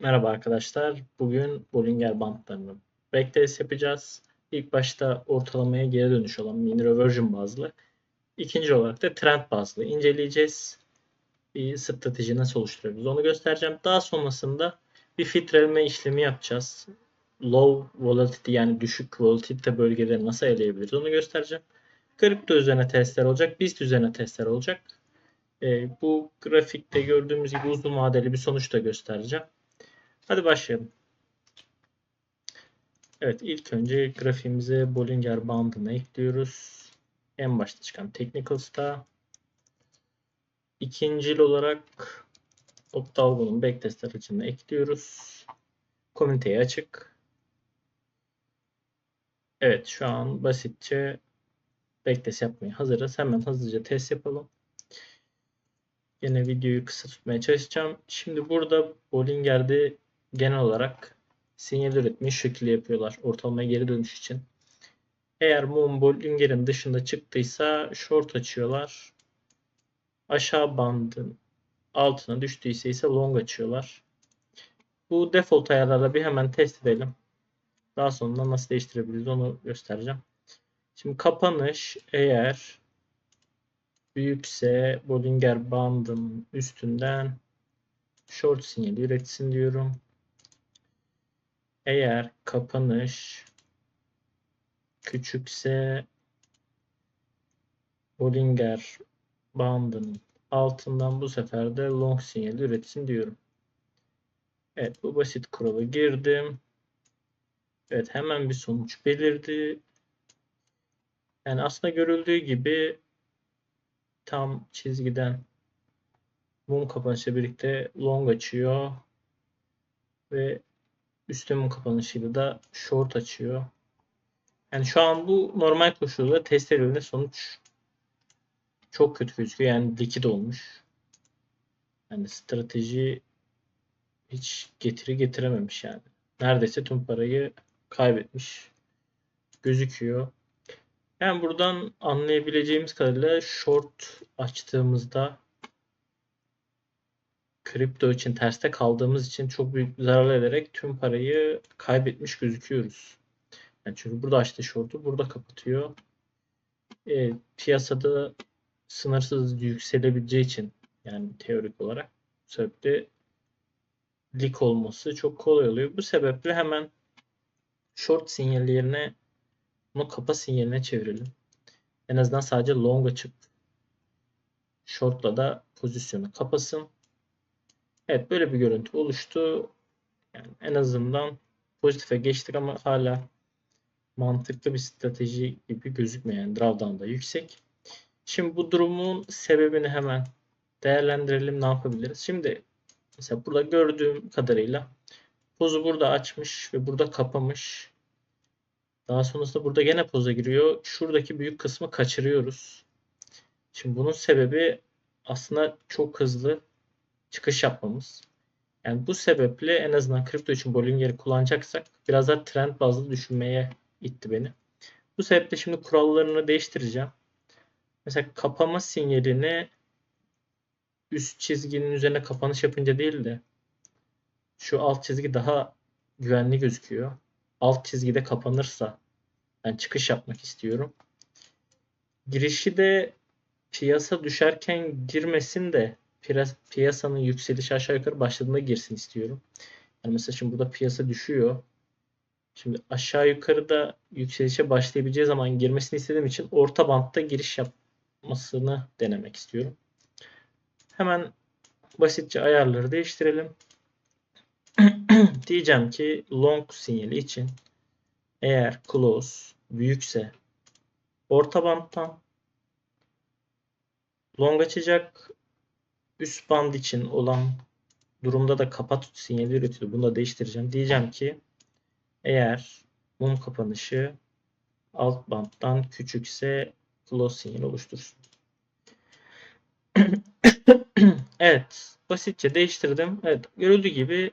Merhaba arkadaşlar. Bugün Bollinger bantlarını backtest yapacağız. İlk başta ortalamaya geri dönüş olan mean reversion bazlı. İkinci olarak da trend bazlı inceleyeceğiz. Bir strateji nasıl oluşturabiliriz onu göstereceğim. Daha sonrasında bir filtreleme işlemi yapacağız. Low volatility yani düşük volatility bölgeleri nasıl eleyebiliriz onu göstereceğim. Kripto üzerine testler olacak. BIST üzerine testler olacak. Ee, bu grafikte gördüğümüz gibi uzun vadeli bir sonuç da göstereceğim. Hadi başlayalım. Evet ilk önce grafiğimize Bollinger bandını ekliyoruz. En başta çıkan Technicals'ta. İkincil olarak Octagon'un backtest aracını ekliyoruz. Komüniteye açık. Evet şu an basitçe backtest yapmaya hazırız. Hemen hızlıca test yapalım. Yine videoyu kısa tutmaya çalışacağım. Şimdi burada Bollinger'de genel olarak sinyal üretmeyi şekilde yapıyorlar. Ortalamaya geri dönüş için. Eğer mum Bollinger'in dışında çıktıysa short açıyorlar. Aşağı bandın altına düştüyse ise long açıyorlar. Bu default ayarlarla bir hemen test edelim. Daha sonra nasıl değiştirebiliriz onu göstereceğim. Şimdi kapanış eğer büyükse Bollinger bandın üstünden short sinyali üretsin diyorum. Eğer kapanış küçükse Bollinger bandının altından bu sefer de long sinyali üretsin diyorum. Evet bu basit kuralı girdim. Evet hemen bir sonuç belirdi. Yani aslında görüldüğü gibi tam çizgiden mum kapanışla birlikte long açıyor ve üstte mum kapanışıyla da short açıyor. Yani şu an bu normal koşulda test edildiğinde sonuç çok kötü gözüküyor. Yani likit olmuş. Yani strateji hiç getiri getirememiş yani. Neredeyse tüm parayı kaybetmiş gözüküyor. Yani buradan anlayabileceğimiz kadarıyla short açtığımızda kripto için terste kaldığımız için çok büyük zarar ederek tüm parayı kaybetmiş gözüküyoruz. Yani çünkü burada açtı short'u burada kapatıyor. E, piyasada sınırsız yükselebileceği için yani teorik olarak bu sebeple lik olması çok kolay oluyor. Bu sebeple hemen short sinyali yerine bunu kapa sinyaline çevirelim. En azından sadece long açıp shortla da pozisyonu kapasın. Evet böyle bir görüntü oluştu. Yani en azından pozitife geçtik ama hala mantıklı bir strateji gibi gözükmüyor. Yani drawdown da yüksek. Şimdi bu durumun sebebini hemen değerlendirelim. Ne yapabiliriz? Şimdi mesela burada gördüğüm kadarıyla pozu burada açmış ve burada kapamış. Daha sonrasında burada gene poza giriyor. Şuradaki büyük kısmı kaçırıyoruz. Şimdi bunun sebebi aslında çok hızlı çıkış yapmamız. Yani bu sebeple en azından kripto için Bollinger'i kullanacaksak biraz daha trend bazlı düşünmeye itti beni. Bu sebeple şimdi kurallarını değiştireceğim. Mesela kapama sinyalini üst çizginin üzerine kapanış yapınca değil de şu alt çizgi daha güvenli gözüküyor. Alt çizgide kapanırsa ben çıkış yapmak istiyorum. Girişi de piyasa düşerken girmesin de piyasanın yükselişi aşağı yukarı başladığında girsin istiyorum. Yani mesela şimdi burada piyasa düşüyor. Şimdi aşağı yukarıda yükselişe başlayabileceği zaman girmesini istediğim için orta bantta giriş yapmasını denemek istiyorum. Hemen basitçe ayarları değiştirelim. Diyeceğim ki long sinyali için eğer close büyükse orta banttan long açacak üst band için olan durumda da kapat sinyali üretiyor. Bunu da değiştireceğim. Diyeceğim ki eğer mum kapanışı alt banttan küçükse close sinyal oluştursun. evet. Basitçe değiştirdim. Evet. Görüldüğü gibi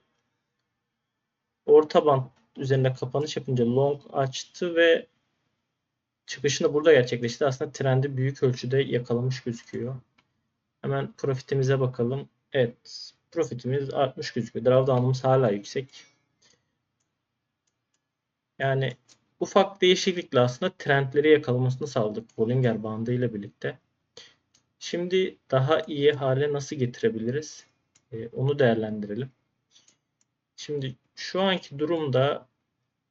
orta band üzerinde kapanış yapınca long açtı ve çıkışını burada gerçekleşti. Aslında trendi büyük ölçüde yakalamış gözüküyor. Hemen profitimize bakalım. Evet. Profitimiz artmış gözüküyor. Drawdown'umuz hala yüksek. Yani ufak değişiklikle aslında trendleri yakalamasını sağladık Bollinger bandı ile birlikte. Şimdi daha iyi hale nasıl getirebiliriz? Ee, onu değerlendirelim. Şimdi şu anki durumda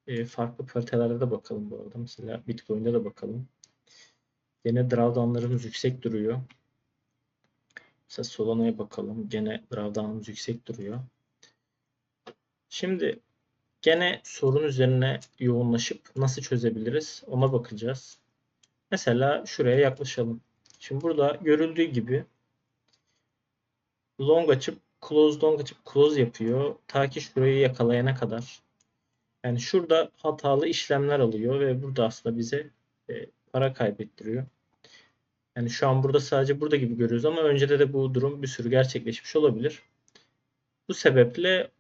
e, farklı paritelerde de bakalım bu arada. Mesela Bitcoin'de de bakalım. Yine drawdownlarımız yüksek duruyor. Mesela Solana'ya bakalım. Gene drawdown'umuz yüksek duruyor. Şimdi gene sorun üzerine yoğunlaşıp nasıl çözebiliriz ona bakacağız. Mesela şuraya yaklaşalım. Şimdi burada görüldüğü gibi long açıp close long açıp close yapıyor. Ta ki şurayı yakalayana kadar. Yani şurada hatalı işlemler alıyor ve burada aslında bize e, para kaybettiriyor. Yani şu an burada sadece burada gibi görüyoruz ama öncede de bu durum bir sürü gerçekleşmiş olabilir. Bu sebeple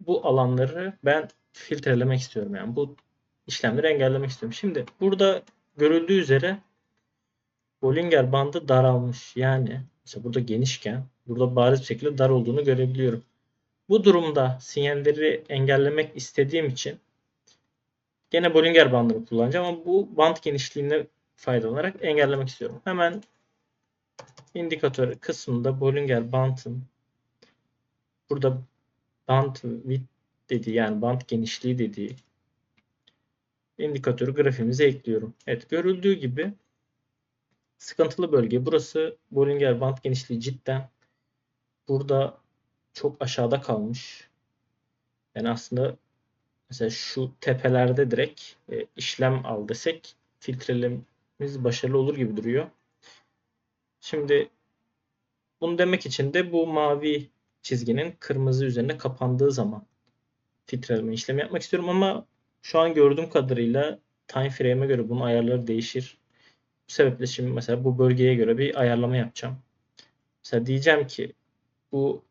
bu alanları ben filtrelemek istiyorum. Yani bu işlemleri engellemek istiyorum. Şimdi burada görüldüğü üzere Bollinger bandı daralmış. Yani mesela burada genişken burada bariz bir şekilde dar olduğunu görebiliyorum. Bu durumda sinyalleri engellemek istediğim için gene Bollinger bandını kullanacağım ama bu band genişliğine faydalanarak engellemek istiyorum. Hemen indikatör kısmında Bollinger bandın burada band width dediği yani band genişliği dediği indikatörü grafiğimize ekliyorum. Evet görüldüğü gibi sıkıntılı bölge burası Bollinger band genişliği cidden burada çok aşağıda kalmış. Yani aslında mesela şu tepelerde direkt e, işlem al desek filtrelememiz başarılı olur gibi duruyor. Şimdi bunu demek için de bu mavi çizginin kırmızı üzerine kapandığı zaman filtreleme işlemi yapmak istiyorum ama şu an gördüğüm kadarıyla time frame'e göre bunun ayarları değişir. Bu sebeple şimdi mesela bu bölgeye göre bir ayarlama yapacağım. Mesela diyeceğim ki bu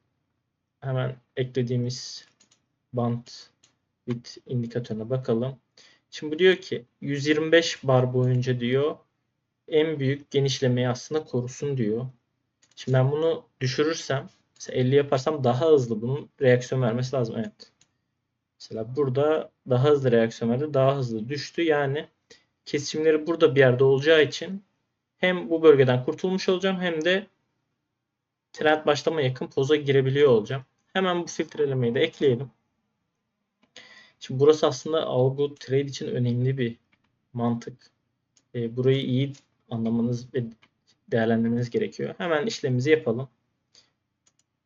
hemen eklediğimiz band bit indikatörüne bakalım. Şimdi bu diyor ki 125 bar boyunca diyor en büyük genişlemeyi aslında korusun diyor. Şimdi ben bunu düşürürsem mesela 50 yaparsam daha hızlı bunun reaksiyon vermesi lazım. Evet. Mesela burada daha hızlı reaksiyon verdi. Daha hızlı düştü. Yani kesimleri burada bir yerde olacağı için hem bu bölgeden kurtulmuş olacağım hem de trend başlama yakın poza girebiliyor olacağım. Hemen bu filtrelemeyi de ekleyelim. Şimdi burası aslında algo trade için önemli bir mantık. E, burayı iyi anlamanız ve değerlendirmeniz gerekiyor. Hemen işlemimizi yapalım.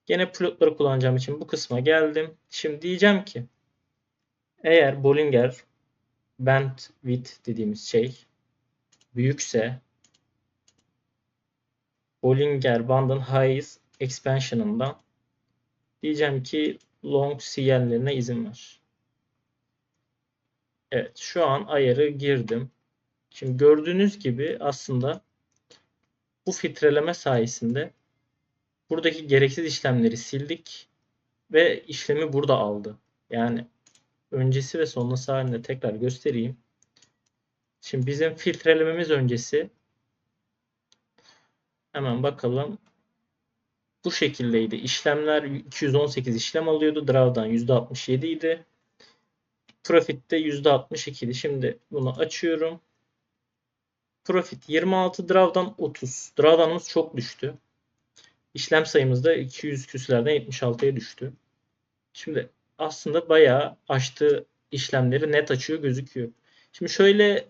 Gene plotları kullanacağım için bu kısma geldim. Şimdi diyeceğim ki eğer Bollinger bandwidth dediğimiz şey büyükse Bollinger bandın highest expansion'ından diyeceğim ki long sinyallerine izin ver. Evet şu an ayarı girdim. Şimdi gördüğünüz gibi aslında bu filtreleme sayesinde buradaki gereksiz işlemleri sildik ve işlemi burada aldı. Yani öncesi ve sonrası halinde tekrar göstereyim. Şimdi bizim filtrelememiz öncesi hemen bakalım. Bu şekildeydi. İşlemler 218 işlem alıyordu. Draw'dan %67 idi. Profit'te %62 idi. Şimdi bunu açıyorum. Profit 26, Draw'dan 30. Draw'danımız çok düştü. İşlem sayımız da 200 küsürlerden 76'ya düştü. Şimdi aslında bayağı açtığı işlemleri net açıyor gözüküyor. Şimdi şöyle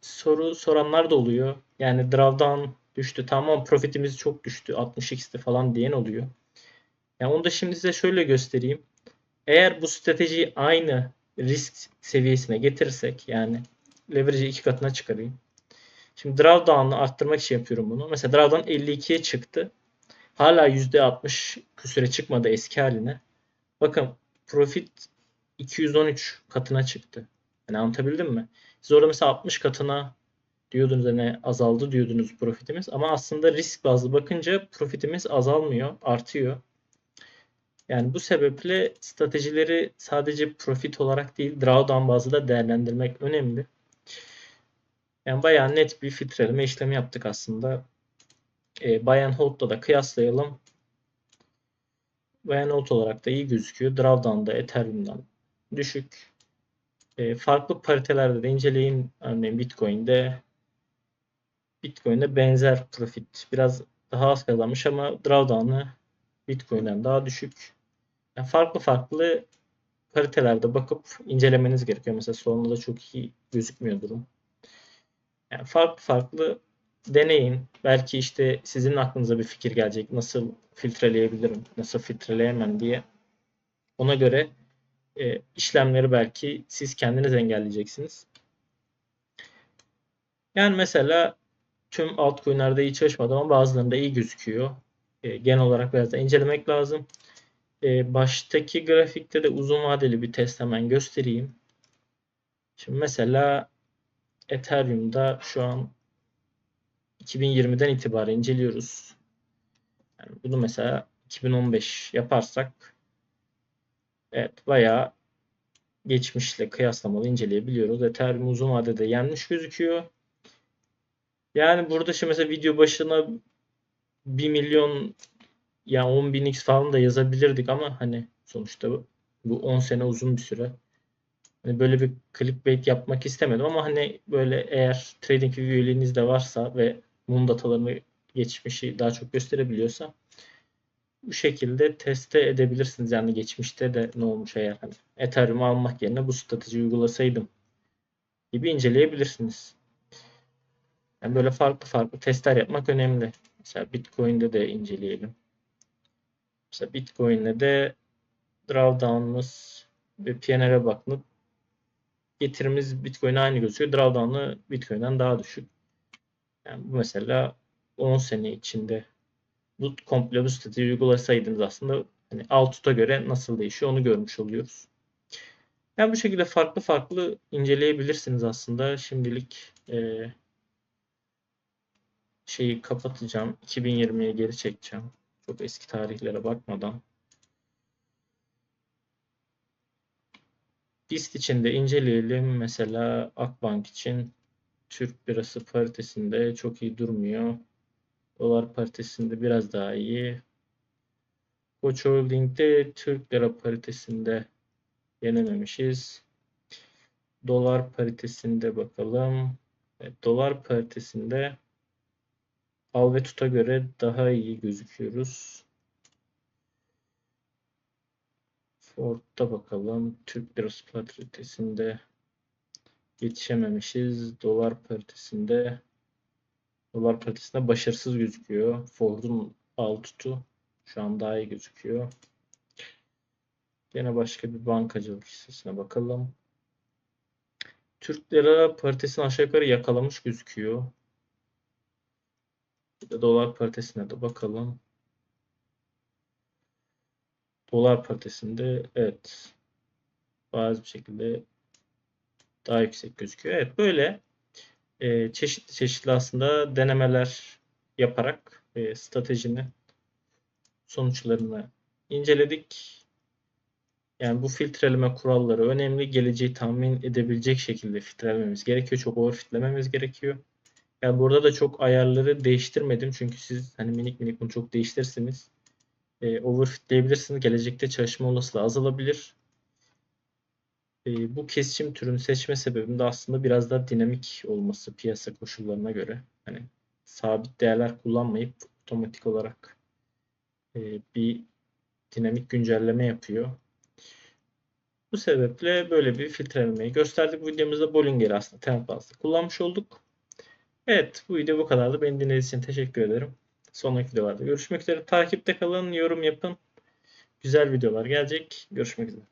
soru soranlar da oluyor. Yani drawdown düştü. Tamam profitimiz çok düştü. 60x'ti falan diyen oluyor. Yani onu da şimdi size şöyle göstereyim. Eğer bu stratejiyi aynı risk seviyesine getirirsek yani leverage'i iki katına çıkarayım. Şimdi drawdown'ı arttırmak için yapıyorum bunu. Mesela drawdown 52'ye çıktı. Hala %60 küsüre çıkmadı eski haline. Bakın profit 213 katına çıktı. Yani anlatabildim mi? Siz orada mesela 60 katına diyordunuz hani azaldı diyordunuz profitimiz ama aslında risk bazlı bakınca profitimiz azalmıyor, artıyor. Yani bu sebeple stratejileri sadece profit olarak değil drawdown bazlı da değerlendirmek önemli. Yani bayağı net bir filtreleme işlemi yaptık aslında. E, buy and hold'da da kıyaslayalım. veya not olarak da iyi gözüküyor. Drawdown'da Ethereum'dan düşük. E, farklı paritelerde de inceleyin. Örneğin Bitcoin'de Bitcoin'de benzer profit. Biraz daha az kazanmış ama drawdown'ı Bitcoin'den daha düşük. Yani farklı farklı paritelerde bakıp incelemeniz gerekiyor. Mesela sonunda da çok iyi gözükmüyor durum. Yani farklı farklı deneyin. Belki işte sizin aklınıza bir fikir gelecek. Nasıl filtreleyebilirim, nasıl filtreleyemem diye. Ona göre e, işlemleri belki siz kendiniz engelleyeceksiniz. Yani mesela tüm altcoin'lerde iyi çalışmadı ama bazılarında iyi gözüküyor. E, genel olarak biraz da incelemek lazım. E, baştaki grafikte de uzun vadeli bir test hemen göstereyim. Şimdi mesela Ethereum'da şu an 2020'den itibaren inceliyoruz. Yani bunu mesela 2015 yaparsak evet bayağı geçmişle kıyaslamalı inceleyebiliyoruz. Ethereum uzun vadede yenmiş gözüküyor. Yani burada şimdi mesela video başına 1 milyon ya 10 bin x falan da yazabilirdik ama hani sonuçta bu, bu 10 sene uzun bir süre. Hani böyle bir clickbait yapmak istemedim ama hani böyle eğer trading üyeliğiniz de varsa ve mum datalarını geçmişi daha çok gösterebiliyorsa bu şekilde teste edebilirsiniz. Yani geçmişte de ne olmuş eğer hani Ethereum almak yerine bu strateji uygulasaydım gibi inceleyebilirsiniz. Yani böyle farklı farklı testler yapmak önemli. Mesela Bitcoin'de de inceleyelim. Mesela Bitcoin'de de drawdown'ımız ve PNR'e bakınıp getirimiz Bitcoin'e aynı gözüküyor. Drawdown'ı Bitcoin'den daha düşük. Yani bu mesela 10 sene içinde bu komple bu strateji uygulasaydınız aslında hani Altut'a göre nasıl değişiyor onu görmüş oluyoruz. Yani bu şekilde farklı farklı inceleyebilirsiniz aslında. Şimdilik e, şeyi kapatacağım. 2020'ye geri çekeceğim. Çok eski tarihlere bakmadan. BIST için de inceleyelim. Mesela Akbank için Türk lirası paritesinde çok iyi durmuyor. Dolar paritesinde biraz daha iyi. Koç Holding'de Türk lira paritesinde yenememişiz. Dolar paritesinde bakalım. Dolar paritesinde Al ve Tut'a göre daha iyi gözüküyoruz. Ford'da bakalım. Türk lirası paritesinde yetişememişiz. Dolar paritesinde dolar paritesinde başarısız gözüküyor. Ford'un al tutu şu an daha iyi gözüküyor. Yine başka bir bankacılık hissesine bakalım. Türk lira paritesini aşağı yukarı yakalamış gözüküyor. Dolar paritesine de bakalım. Dolar paritesinde evet bazı bir şekilde daha yüksek gözüküyor. Evet böyle e, çeşitli çeşitli aslında denemeler yaparak e, stratejinin sonuçlarını inceledik. Yani bu filtreleme kuralları önemli. Geleceği tahmin edebilecek şekilde filtrelememiz gerekiyor. Çok overfitlememiz gerekiyor. Yani burada da çok ayarları değiştirmedim. Çünkü siz hani minik minik bunu çok değiştirirsiniz. E, overfitleyebilirsiniz. Gelecekte çalışma olasılığı azalabilir. E, bu kesişim türünü seçme sebebim de aslında biraz daha dinamik olması piyasa koşullarına göre. Hani sabit değerler kullanmayıp otomatik olarak e, bir dinamik güncelleme yapıyor. Bu sebeple böyle bir filtrelemeyi gösterdik. Bu videomuzda Bollinger'i aslında temel bazda kullanmış olduk. Evet bu video bu kadardı. Beni dinlediğiniz için teşekkür ederim. Sonraki videolarda görüşmek üzere. Takipte kalın, yorum yapın. Güzel videolar gelecek. Görüşmek üzere.